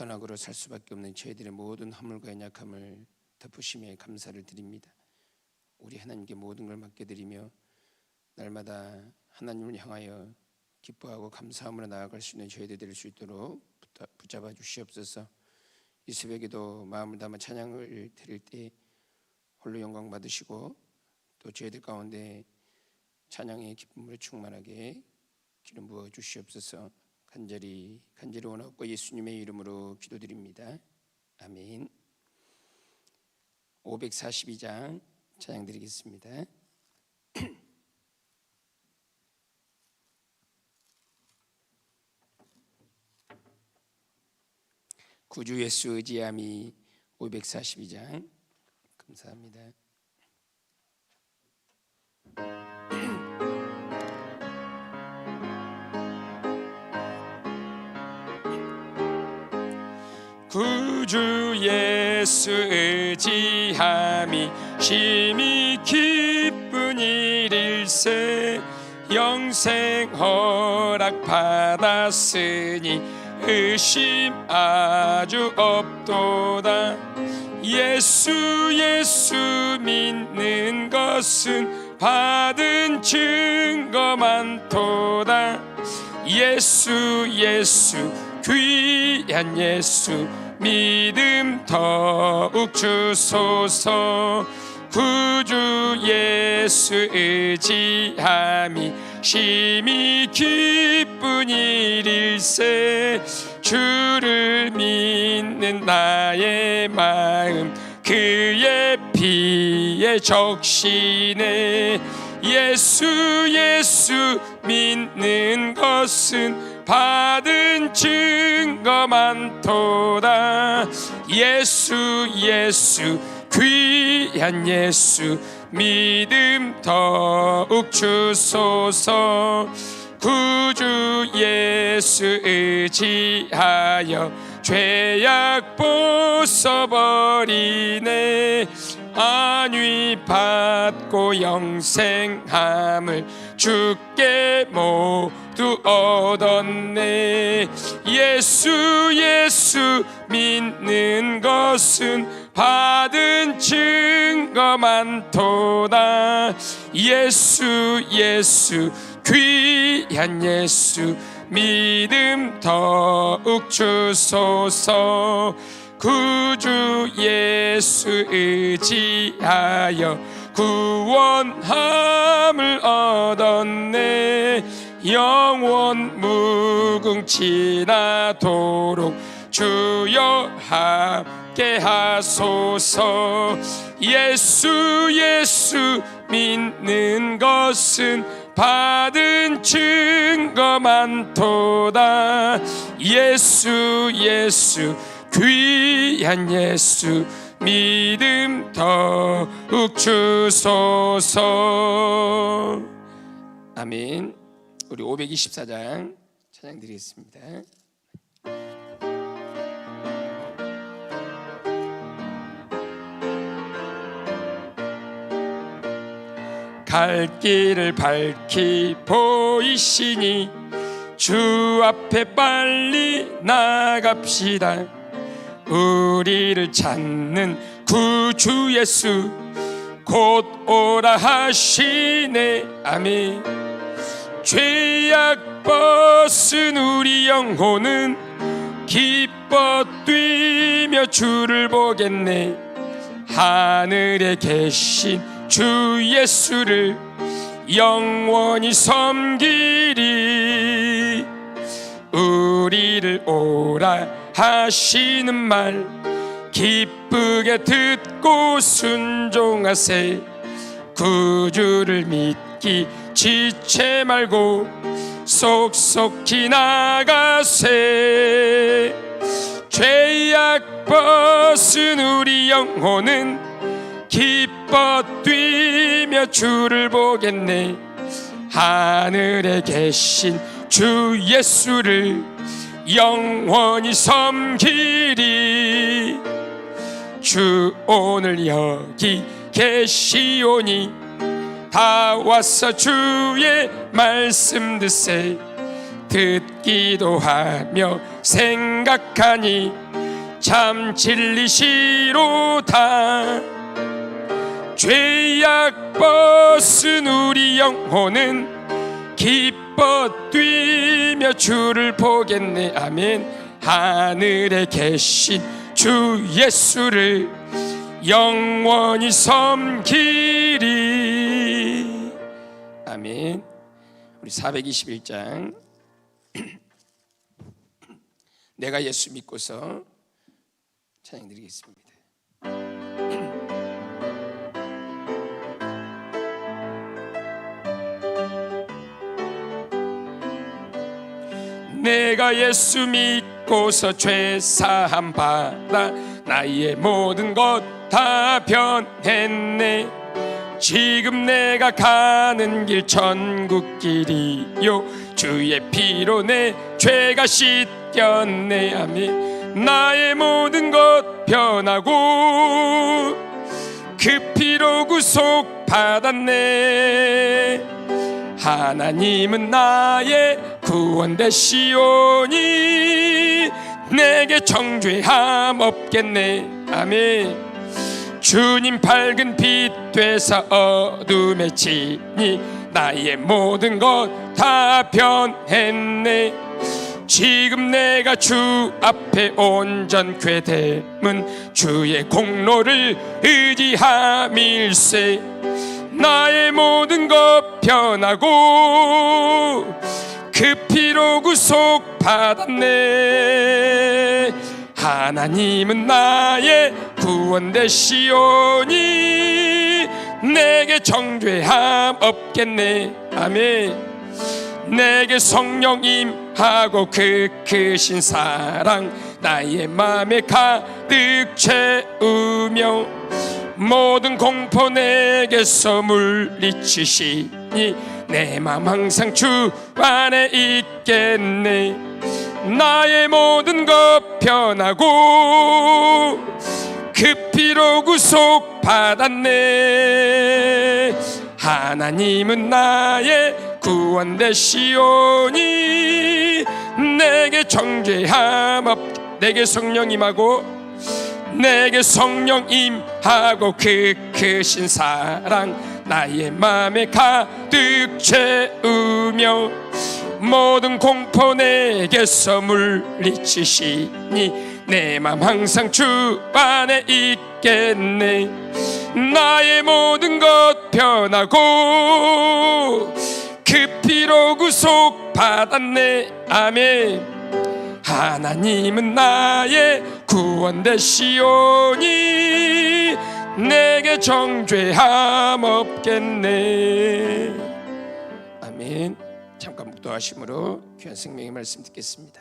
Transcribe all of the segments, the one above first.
선악으로 살 수밖에 없는 저희들의 모든 허물과 연약함을 덮으심에 감사를 드립니다. 우리 하나님께 모든 걸 맡겨드리며 날마다 하나님을 향하여 기뻐하고 감사함으로 나아갈 수 있는 저희들 될 수 있도록 붙- 붙잡아 주시옵소서. 이 새벽에도 마음을 담아 찬양을 드릴 때 홀로 영광 받으시고 또 저희들 가운데 찬양의 기쁨으로 충만하게 기름 부어 주시옵소서. 간절히 간절히 원하고 예수님의 이름으로 기도드립니다. 아멘. 542장 찬양 드리겠습니다. 구주 예수 의지함이 542장 감사합니다. 구주 예수 의지함이 심히 기쁜 일일세. 영생 허락 받았으니 의심 아주 없도다. 예수 예수 믿는 것은 받은 증거 많도다. 예수 예수 귀한 예수 믿음 더욱 주소서. 구주 예수 의지함이 심히 기쁜 일일세. 주를 믿는 나의 마음 그의 피에 적시네. 예수 예수 믿는 것은 받은 증거 많도다. 예수 예수 귀한 예수 믿음 더욱 주소서. 구주 예수 의지하여 죄악 벗어버리네. 안위 받고 영생함을 주께 모 두 얻었네. 예수 예수 믿는 것은 받은 증거 많도다. 예수 예수 귀한 예수 믿음 더욱 주소서. 구주 예수 의지하여 구원함을 얻었네 영원 무궁지나도록 주여 함께 하소서. 예수 예수 믿는 것은 받은 증거 많도다. 예수 예수 귀한 예수 믿음 더욱 주소서. 아멘 우리 524장 찬양 드리겠습니다. 갈 길을 밝히 보이시니 주 앞에 빨리 나갑시다. 우리를 찾는 구주 예수 곧 오라 하시네. 아멘 죄악 벗은 우리 영혼은 기뻐 뛰며 주를 보겠네. 하늘에 계신 주 예수를 영원히 섬기리. 우리를 오라 하시는 말 기쁘게 듣고 순종하세. 구주를 믿기 지체 말고 속속히 나가세. 죄악 벗은 우리 영혼은 기뻐 뛰며 주를 보겠네. 하늘에 계신 주 예수를 영원히 섬기리. 주 오늘 여기 계시오니 다 와서 주의 말씀 듣세. 듣기도 하며 생각하니 참 진리시로다. 죄악 벗은 우리 영혼은 기뻐 뛰며 주를 보겠네. 아멘. 하늘에 계신 주 예수를 영원히 섬기리 아멘 우리 421장. 내가 예수 믿고서 찬양 드리겠습니다. 내가 예수 믿고서 죄 사함 받아 나의 모든 것 다 변했네 지금 내가 가는 길 천국 길이요. 주의 피로 내 죄가 씻겼네 아멘 나의 모든 것 변하고 그 피로 구속 받았네. 하나님은 나의 구원 되시오니 내게 정죄함 없겠네. 아멘 주님 밝은 빛 되사 어둠에 지니 나의 모든 것 다 변했네. 지금 내가 주 앞에 온전케 됨은 주의 공로를 의지함일세. 나의 모든 것 변하고 그 피로 구속 받았네 하나님은 나의 구원 되시오니 내게 정죄함 없겠네. 아멘. 내게 성령 임하고 그 크신 사랑 나의 맘에 가득 채우며 모든 공포 내게서 물리치시니 내맘 항상 주 안에 있겠네 나의 모든 것 변하고 그 피로 구속 받았네. 하나님은 나의 구원 되시오니 내게 정죄함 없 내게 성령 임하고 내게 성령 임하고 그 크신 사랑 나의 맘에 가득 채우며 모든 공포 내게서 물리치시니 내 맘 항상 주 안에 있겠네. 나의 모든 것 변하고 그 피로 구속 받았네. 아멘. 하나님은 나의 구원 되시오니 내게 정죄함 없겠네. 아멘 잠깐 묵도하심으로 귀한 생명의 말씀 듣겠습니다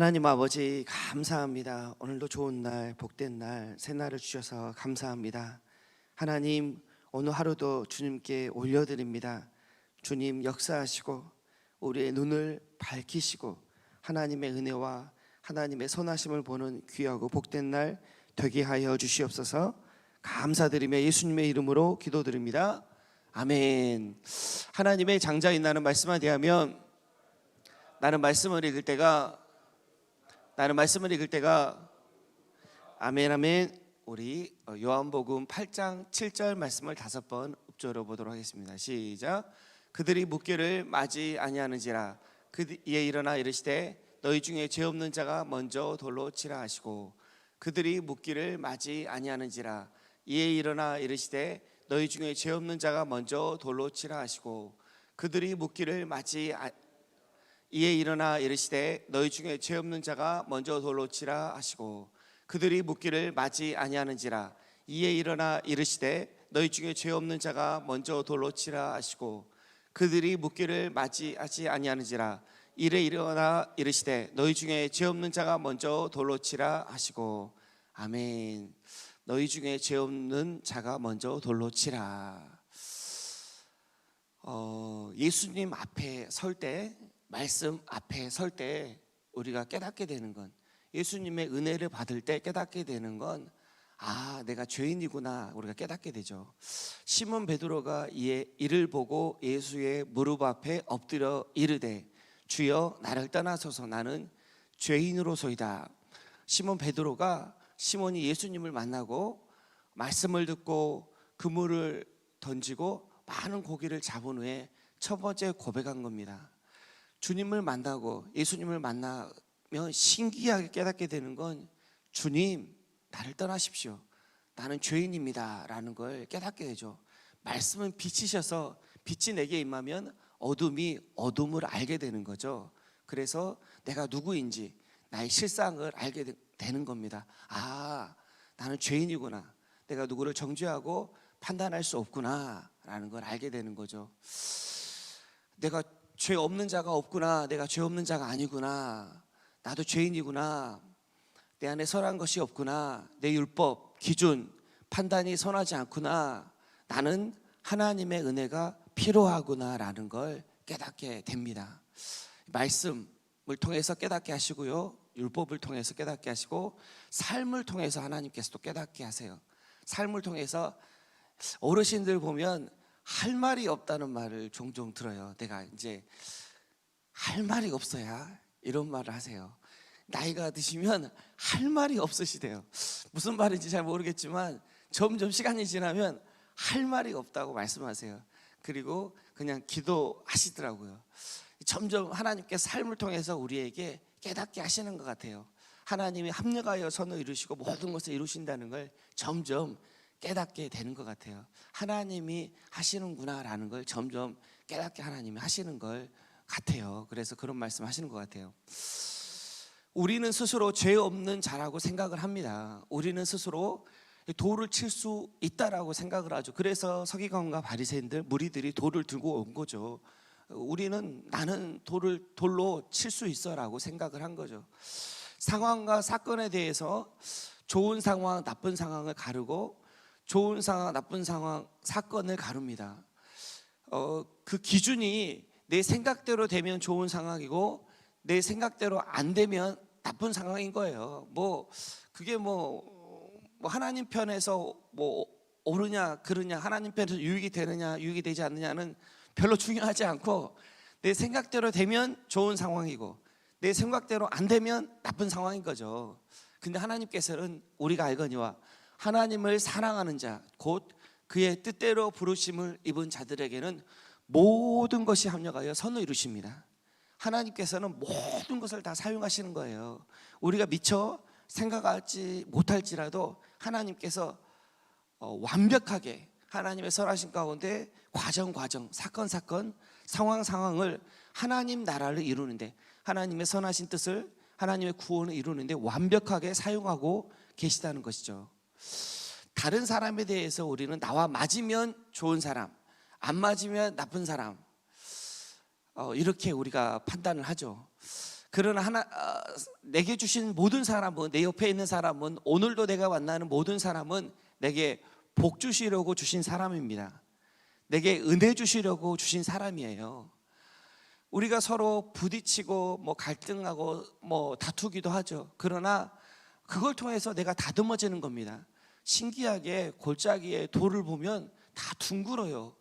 하나님 아버지 감사합니다. 오늘도 좋은 날, 복된 날, 새 날을 주셔서 감사합니다. 하나님 오늘 하루도 주님께 올려드립니다. 주님 역사하시고 우리의 눈을 밝히시고 하나님의 은혜와 하나님의 선하심을 보는 귀하고 복된 날 되게 하여 주시옵소서. 감사드리며 예수님의 이름으로 기도드립니다. 아멘. 하나님의 장자인 나는 말씀에 대하면 나는 말씀을 읽을 때가 나는 말씀을 읽을 때가 아멘 아멘 우리 어, 요한복음 8장 7절 말씀을 다섯 번 읊조려 보도록 하겠습니다. 시작. 그들이 묻기를 맞이 아니하는지라 그 이에 일어나 이르시되 너희 중에 죄 없는 자가 먼저 돌로 치라 하시고 그들이 묻기를 맞이 아니하는지라 이에 일어나 이르시되 너희 중에 죄 없는 자가 먼저 돌로 치라 하시고 그들이 묻기를 맞이 아, 이에 일어나 이르시되 너희 중에 죄 없는 자가 먼저 돌로 치라 하시고 그들이 묻기를 맞이 아니하는지라 이에 일어나 이르시되 너희 중에 죄 없는 자가 먼저 돌로 치라 하시고 그들이 묻기를 맞이하지 아니하는지라 이래 일어나 이르시되 너희 중에 죄 없는 자가 먼저 돌로 치라 하시고 아멘. 너희 중에 죄 없는 자가 먼저 돌로 치라. 어, 예수님 앞에 설 때, 말씀 앞에 설 때 우리가 깨닫게 되는 건 예수님의 은혜를 받을 때 깨닫게 되는 건 아, 내가 죄인이구나 우리가 깨닫게 되죠. 시몬 베드로가 이를 보고 예수의 무릎 앞에 엎드려 이르되 주여 나를 떠나소서 나는 죄인으로소이다. 시몬 베드로가 시몬이 예수님을 만나고 말씀을 듣고 그물을 던지고 많은 고기를 잡은 후에 첫 번째 고백한 겁니다. 주님을 만나고 예수님을 만나면 신기하게 깨닫게 되는 건 주님 나를 떠나십시오. 나는 죄인입니다라는 걸 깨닫게 되죠. 말씀은 빛이셔서 빛이 내게 임하면 어둠이 어둠을 알게 되는 거죠. 그래서 내가 누구인지 나의 실상을 알게 되- 되는 겁니다. 아, 나는 죄인이구나. 내가 누구를 정죄하고 판단할 수 없구나라는 걸 알게 되는 거죠. 내가 죄 없는 자가 없구나. 내가 죄 없는 자가 아니구나. 나도 죄인이구나. 내 안에 선한 것이 없구나. 내 율법, 기준, 판단이 선하지 않구나. 나는 하나님의 은혜가 필요하구나라는 걸 깨닫게 됩니다. 말씀을 통해서 깨닫게 하시고요. 율법을 통해서 깨닫게 하시고 삶을 통해서 하나님께서 또 깨닫게 하세요. 삶을 통해서 어르신들 보면 할 말이 없다는 말을 종종 들어요. 내가 이제 할 말이 없어야 이런 말을 하세요. 나이가 드시면 할 말이 없으시대요. 무슨 말인지 잘 모르겠지만 점점 시간이 지나면 할 말이 없다고 말씀하세요. 그리고 그냥 기도하시더라고요. 점점 하나님께서 삶을 통해서 우리에게 깨닫게 하시는 것 같아요. 하나님이 합력하여 선을 이루시고 모든 것을 이루신다는 걸 점점 깨닫게 되는 것 같아요. 하나님이 하시는구나라는 걸 점점 깨닫게 하나님이 하시는 걸 같아요. 그래서 그런 말씀 하시는 것 같아요. 우리는 스스로 죄 없는 자라고 생각을 합니다. 우리는 스스로 돌을 칠 수 있다라고 생각을 하죠. 그래서 서기관과 바리새인들 무리들이 돌을 들고 온 거죠. 우리는 나는 돌을 돌로 칠 수 있어라고 생각을 한 거죠. 상황과 사건에 대해서 좋은 상황, 나쁜 상황을 가르고 좋은 상황, 나쁜 상황, 사건을 가릅니다. 어, 그 기준이 내 생각대로 되면 좋은 상황이고 내 생각대로 안 되면 나쁜 상황인 거예요. 뭐 그게 뭐, 뭐 하나님 편에서 뭐 옳으냐 그르냐 하나님 편에서 유익이 되느냐 유익이 되지 않느냐는 별로 중요하지 않고 내 생각대로 되면 좋은 상황이고 내 생각대로 안 되면 나쁜 상황인 거죠. 근데 하나님께서는 우리가 알거니와 하나님을 사랑하는 자, 곧 그의 뜻대로 부르심을 입은 자들에게는 모든 것이 합력하여 선을 이루십니다. 하나님께서는 모든 것을 다 사용하시는 거예요. 우리가 미처 생각하지 못할지라도 하나님께서 어, 완벽하게 하나님의 선하신 가운데 과정 과정 사건 사건 상황 상황을 하나님 나라를 이루는데 하나님의 선하신 뜻을 하나님의 구원을 이루는데 완벽하게 사용하고 계시다는 것이죠. 다른 사람에 대해서 우리는 나와 맞으면 좋은 사람, 안 맞으면 나쁜 사람 어, 이렇게 우리가 판단을 하죠. 그러나 하나 어, 내게 주신 모든 사람은 내 옆에 있는 사람은 오늘도 내가 만나는 모든 사람은 내게 복 주시려고 주신 사람입니다. 내게 은혜 주시려고 주신 사람이에요. 우리가 서로 부딪히고 뭐 갈등하고 뭐 다투기도 하죠. 그러나 그걸 통해서 내가 다듬어지는 겁니다. 신기하게 골짜기에 돌을 보면 다 둥글어요.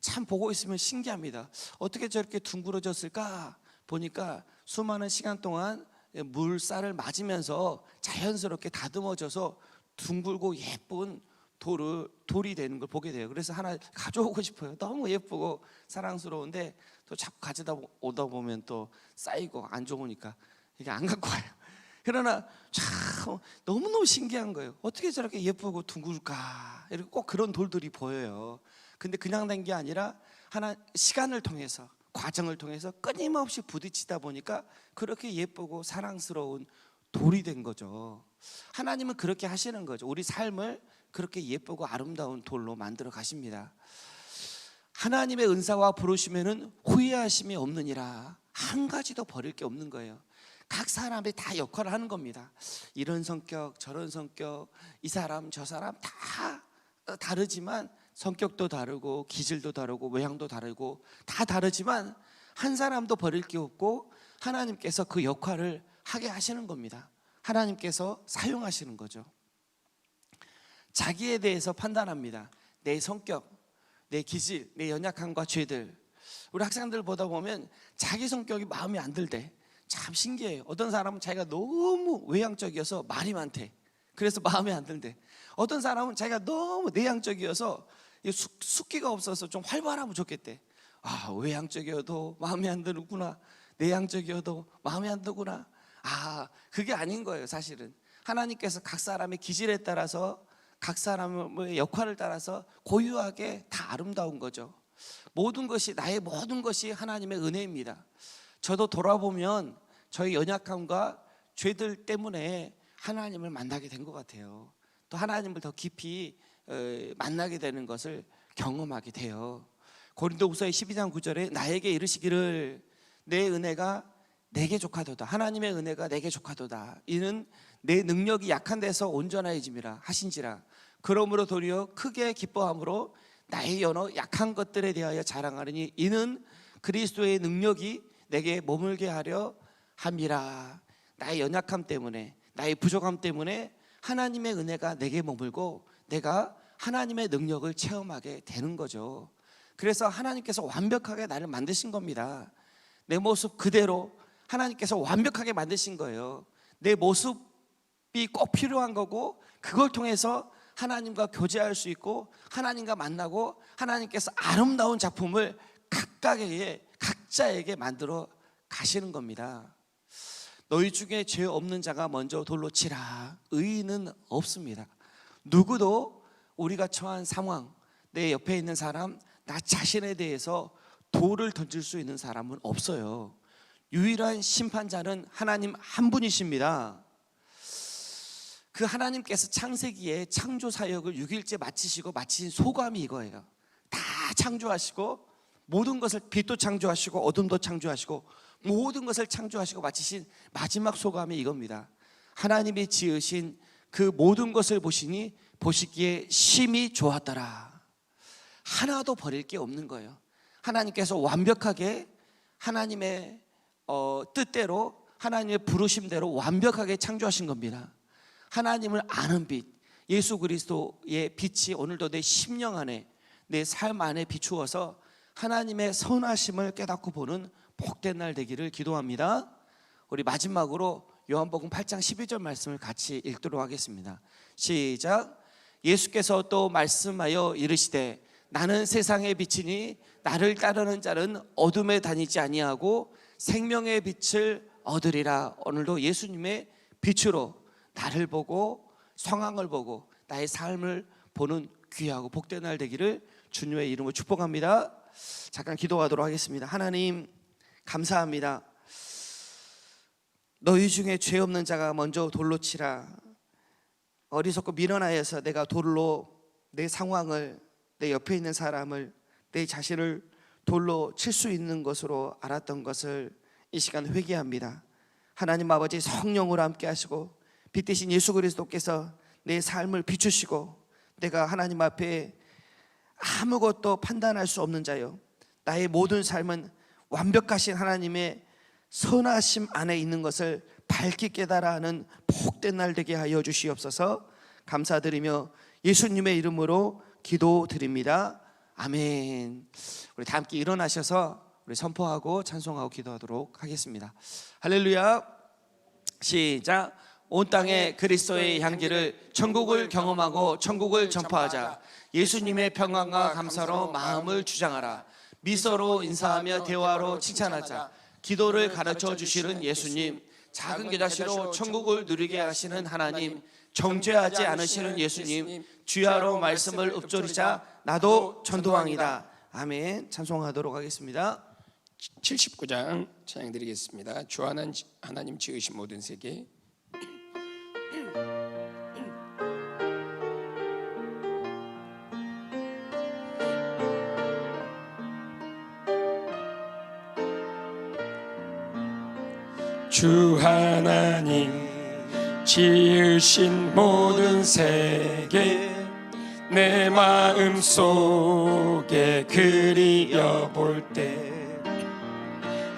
참 보고 있으면 신기합니다. 어떻게 저렇게 둥그러졌을까 보니까 수많은 시간 동안 물살을 맞으면서 자연스럽게 다듬어져서 둥글고 예쁜 돌을 돌이 되는 걸 보게 돼요. 그래서 하나 가져오고 싶어요. 너무 예쁘고 사랑스러운데 또 자꾸 가져다 오다 보면 또 쌓이고 안 좋으니까 이게 안 갖고 와요. 그러나 참 너무너무 신기한 거예요. 어떻게 저렇게 예쁘고 둥글까? 이렇게 꼭 그런 돌들이 보여요. 근데 그냥 된 게 아니라 하나 시간을 통해서 과정을 통해서 끊임없이 부딪히다 보니까 그렇게 예쁘고 사랑스러운 돌이 된 거죠. 하나님은 그렇게 하시는 거죠. 우리 삶을 그렇게 예쁘고 아름다운 돌로 만들어 가십니다. 하나님의 은사와 부르시면은 후회하심이 없느니라 한 가지도 버릴 게 없는 거예요. 각 사람이 다 역할을 하는 겁니다. 이런 성격, 저런 성격, 이 사람, 저 사람 다 어, 다르지만 성격도 다르고 기질도 다르고 외향도 다르고 다 다르지만 한 사람도 버릴 게 없고 하나님께서 그 역할을 하게 하시는 겁니다. 하나님께서 사용하시는 거죠. 자기에 대해서 판단합니다. 내 성격, 내 기질, 내 연약함과 죄들. 우리 학생들 보다 보면 자기 성격이 마음에 안 들대. 참 신기해요. 어떤 사람은 자기가 너무 외향적이어서 말이 많대. 그래서 마음에 안 들대. 어떤 사람은 자기가 너무 내향적이어서 이 숙, 숙기가 없어서 좀 활발하면 좋겠대. 아, 외향적이어도 마음에 안 드는구나. 내향적이어도 마음에 안 드구나. 아, 그게 아닌 거예요, 사실은. 하나님께서 각 사람의 기질에 따라서 각 사람의 역할을 따라서 고유하게 다 아름다운 거죠. 모든 것이 나의 모든 것이 하나님의 은혜입니다. 저도 돌아보면 저희 연약함과 죄들 때문에 하나님을 만나게 된 것 같아요. 또 하나님을 더 깊이 어, 만나게 되는 것을 경험하게 돼요. 고린도후서 12장 9절에 나에게 이르시기를 내 은혜가 내게 족하도다. 하나님의 은혜가 내게 족하도다. 이는 내 능력이 약한 데서 온전하여짐이라 하신지라. 그러므로 도리어 크게 기뻐함으로 나의 여러 약한 것들에 대하여 자랑하느니 이는 그리스도의 능력이 내게 머물게 하려 함이라. 나의 연약함 때문에 나의 부족함 때문에 하나님의 은혜가 내게 머물고 내가 하나님의 능력을 체험하게 되는 거죠. 그래서 하나님께서 완벽하게 나를 만드신 겁니다. 내 모습 그대로 하나님께서 완벽하게 만드신 거예요. 내 모습이 꼭 필요한 거고 그걸 통해서 하나님과 교제할 수 있고 하나님과 만나고 하나님께서 아름다운 작품을 각각에게 각자에게 만들어 가시는 겁니다. 너희 중에 죄 없는 자가 먼저 돌로 치라. 의인은 없습니다. 누구도 우리가 처한 상황, 내 옆에 있는 사람, 나 자신에 대해서 돌을 던질 수 있는 사람은 없어요. 유일한 심판자는 하나님 한 분이십니다. 그 하나님께서 창세기에 창조 사역을 6일째 마치시고 마친 소감이 이거예요. 다 창조하시고 모든 것을 빛도 창조하시고 어둠도 창조하시고 모든 것을 창조하시고 마치신 마지막 소감이 이겁니다. 하나님이 지으신 그 모든 것을 보시니 보시기에 심히 좋았더라. 하나도 버릴 게 없는 거예요. 하나님께서 완벽하게 하나님의 어, 뜻대로 하나님의 부르심대로 완벽하게 창조하신 겁니다. 하나님을 아는 빛, 예수 그리스도의 빛이 오늘도 내 심령 안에 내 삶 안에 비추어서 하나님의 선하심을 깨닫고 보는 복된 날 되기를 기도합니다. 우리 마지막으로 요한복음 8장 12절 말씀을 같이 읽도록 하겠습니다. 시작. 예수께서 또 말씀하여 이르시되 나는 세상의 빛이니 나를 따르는 자는 어둠에 다니지 아니하고 생명의 빛을 얻으리라. 오늘도 예수님의 빛으로 나를 보고 상황을 보고 나의 삶을 보는 귀하고 복된 날 되기를 주님의 이름으로 축복합니다. 잠깐 기도하도록 하겠습니다. 하나님 감사합니다. 너희 중에 죄 없는 자가 먼저 돌로 치라. 어리석고 미련하여서 내가 돌로 내 상황을 내 옆에 있는 사람을 내 자신을 돌로 칠 수 있는 것으로 알았던 것을 이 시간 회개합니다. 하나님 아버지 성령으로 함께 하시고 빛 대신 예수 그리스도께서 내 삶을 비추시고 내가 하나님 앞에 아무것도 판단할 수 없는 자요 나의 모든 삶은 완벽하신 하나님의 선하심 안에 있는 것을 밝게 깨달아 하는 복된 날 되게 하여 주시옵소서 감사드리며 예수님의 이름으로 기도드립니다. 아멘. 우리 다 함께 일어나셔서 우리 선포하고 찬송하고 기도하도록 하겠습니다. 할렐루야. 시작. 온 땅에 그리스도의 향기를 천국을 경험하고 천국을 전파하자. 예수님의 평안과 감사로 마음을 주장하라. 미소로 인사하며 대화로 칭찬하자. 기도를 가르쳐 주시는 예수님, 작은 겨자씨로 천국을 누리게 하시는 하나님, 정죄하지 않으시는 예수님, 주야로 말씀을 읊조리자 나도 전도왕이다. 아멘. 찬송하도록 하겠습니다. 79장 찬양 드리겠습니다. 주 하나님 지으신 모든 세계 주 하나님 지으신 모든 세계 내 마음 속에 그리어 볼때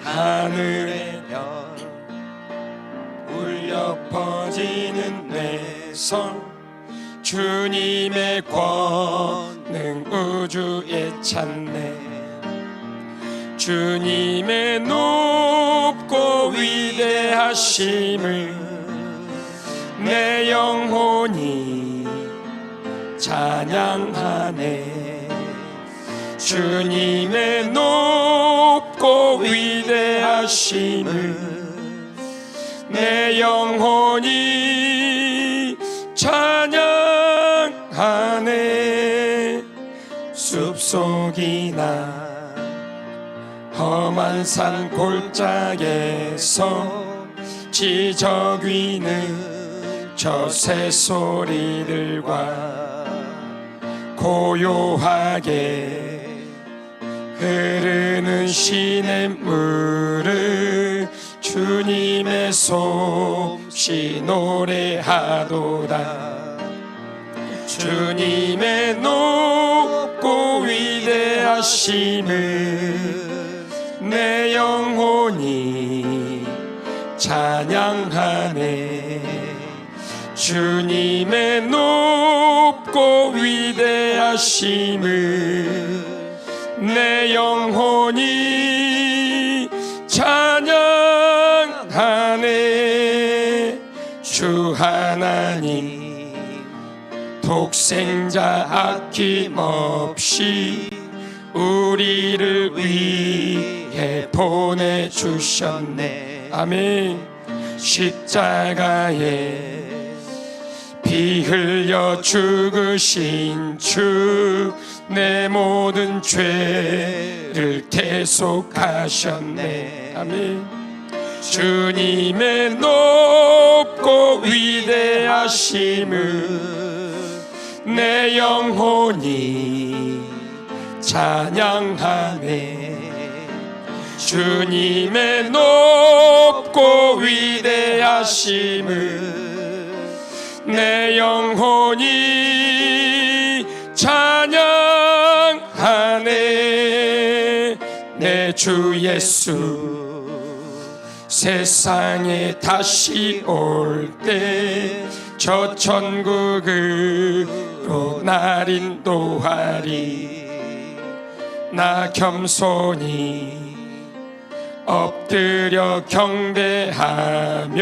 하늘의 별 울려 퍼지는 내성 주님의 권능 우주에 찬네. 주님의 위대 하심을 내 영혼이 찬양하네. 주님의 높고 위대하심을 내 영혼이 찬양하네. 숲속이나 험한 산 골짜기에서 지저귀는 저 새소리들과 고요하게 흐르는 시냇물을 주님의 솜씨 노래하도다. 주님의 높고 위대하심을 내 영혼이 찬양하네. 주님의 높고 위대하심을 내 영혼이 찬양하네. 주 하나님 독생자 아낌없이 우리를 위해 보내주셨네 아멘. 십자가에 피 흘려 죽으신 주 내 모든 죄를 대속하셨네. 아멘. 주님의 높고 위대하심을 내 영혼이 찬양하네 주님의 높고 위대하심을 내 영혼이 찬양하네. 내 주 예수 세상에 다시 올 때 저 천국으로 날 인도하리. 나 겸손히 엎드려 경배하며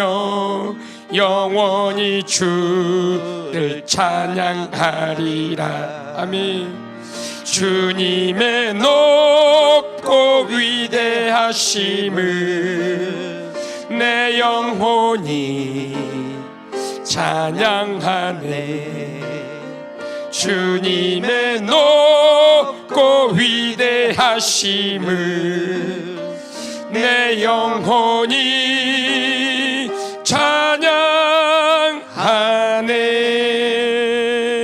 영원히 주를 찬양하리라. 아멘. 주님의 높고 위대하심을 내 영혼이 찬양하네. 주님의 높고 위대하심을 내 영혼이 찬양하네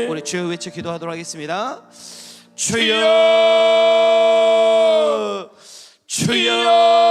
우리 주여 외쳐 기도하도록 하겠습니다. 주여 주여